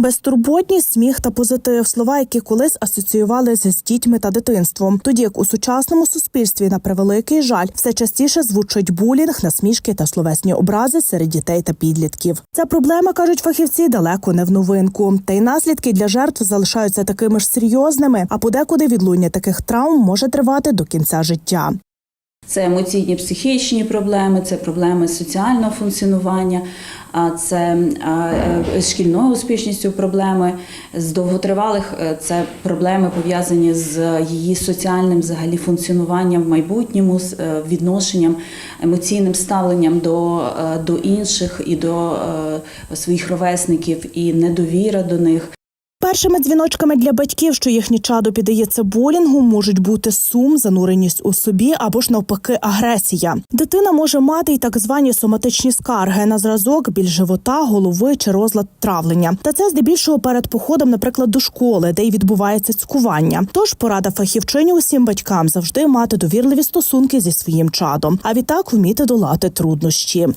Безтурботність, сміх та позитив слова, які колись асоціювалися з дітьми та дитинством. Тоді як у сучасному суспільстві на превеликий жаль все частіше звучать булінг, насмішки та словесні образи серед дітей та підлітків. Ця проблема кажуть фахівці далеко не в новинку. Та й наслідки для жертв залишаються такими ж серйозними, а подекуди відлуння таких травм може тривати до кінця життя. Це емоційні психічні проблеми, це проблеми соціального функціонування, це е, з шкільною успішністю проблеми, з довготривалих е, це проблеми пов'язані з її соціальним взагалі функціонуванням в майбутньому, з е, відношенням, емоційним ставленням до, до інших і до своїх ровесників, і недовіра до них. Першими дзвіночками для батьків, що їхнє чадо піддається булінгу, можуть бути сум, зануреність у собі або ж навпаки агресія. Дитина може мати й так звані соматичні скарги на зразок, біль живота, голови чи розлад травлення. Та це здебільшого перед походом, наприклад, до школи, де й відбувається цькування. Тож порада фахівчині усім батькам завжди мати довірливі стосунки зі своїм чадом, а відтак вміти долати труднощі.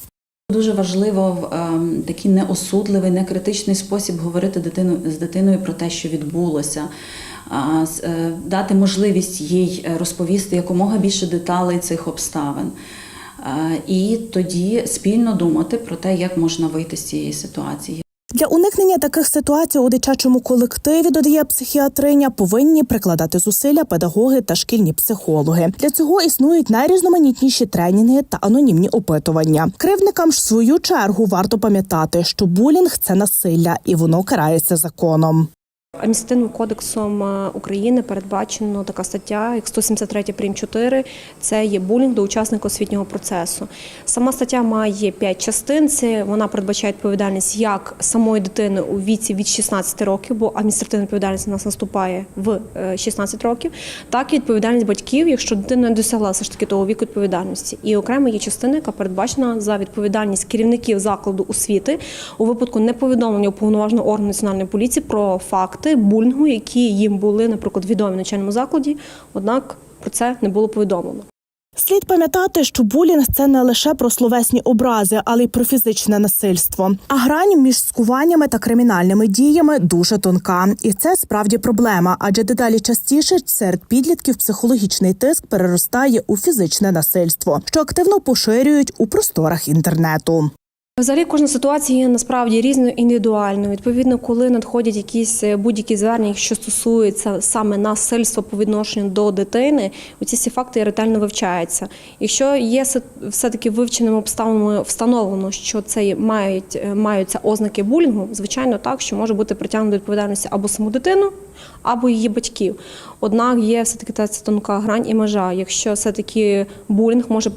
Дуже важливо в ем, такий неосудливий, некритичний спосіб говорити дитину з дитиною про те, що відбулося, е, дати можливість їй е, розповісти якомога більше деталей цих обставин. Е, І тоді спільно думати про те, як можна вийти з цієї ситуації. Для уникнення таких ситуацій у дитячому колективі додає психіатриня, повинні прикладати зусилля педагоги та шкільні психологи. Для цього існують найрізноманітніші тренінги та анонімні опитування. Кривникам ж в свою чергу варто пам'ятати, що булінг це насилля і воно карається законом. Адміністративним кодексом е, України передбачено така стаття, як 173 прим. 4, це є булінг до учасника освітнього процесу. Сама стаття має 5 частин. Це вона передбачає відповідальність як самої дитини у віці від 16 років, бо адміністративна відповідальність у нас наступає в е, 16 років, так і відповідальність батьків, якщо дитина не досягла все ж таки того віку відповідальності. І окремо є частина, яка передбачена за відповідальність керівників закладу освіти у випадку неповідомлення уповноваженого органу національної поліції про факти булінгу, які їм були, наприклад, відомі в навчальному закладі, однак про це не було повідомлено. Слід пам'ятати, що булінг це не лише про словесні образи, але й про фізичне насильство. А грань між скуваннями та кримінальними діями дуже тонка, і це справді проблема, адже дедалі частіше серед підлітків психологічний тиск переростає у фізичне насильство, що активно поширюють у просторах інтернету. Взагалі кожна ситуація насправді різною індивідуальною. Відповідно, коли надходять якісь е, будь-які звернення, що стосуються саме насильства по відношенню до дитини, оці всі факти ретельно вивчаються. Якщо є все-таки вивченими обставинами встановлено, що це мають е, маються ознаки булінгу, звичайно, так що може бути притягнено до відповідальності або саму дитину, або її батьків. Однак є все таки та тонка грань і межа. Якщо все таки булінг може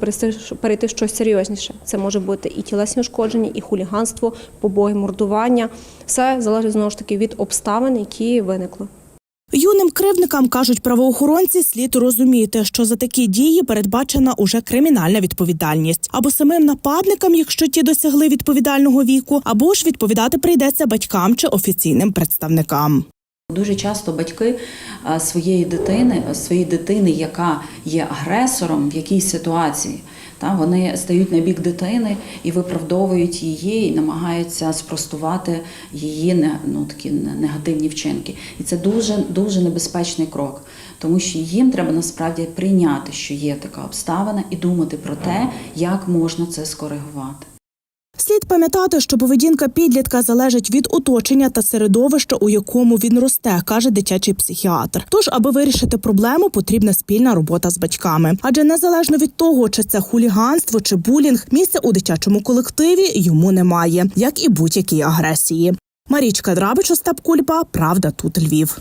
перейти, в щось серйозніше, це може бути і тілесні ушкодження, і хуліганство, побої, мордування. Все залежить знову ж таки від обставин, які виникли. Юним кривдникам кажуть правоохоронці, слід розуміти, що за такі дії передбачена уже кримінальна відповідальність або самим нападникам, якщо ті досягли відповідального віку, або ж відповідати прийдеться батькам чи офіційним представникам. Дуже часто батьки е, своєї дитини, своєї дитини, яка є агресором в якійсь ситуації, та вони стають на бік дитини і виправдовують її, і намагаються спростувати її ну, такі негативні вчинки. І це дуже дуже небезпечний крок, тому що їм треба насправді прийняти, що є така обставина, і думати про те, як можна це скоригувати. Слід пам'ятати, що поведінка підлітка залежить від оточення та середовища, у якому він росте, каже дитячий психіатр. Тож, аби вирішити проблему, потрібна спільна робота з батьками. Адже незалежно від того, чи це хуліганство чи булінг, місця у дитячому колективі йому немає, як і будь-якій агресії. Марічка Драбич, Остап Кульба, правда, тут Львів.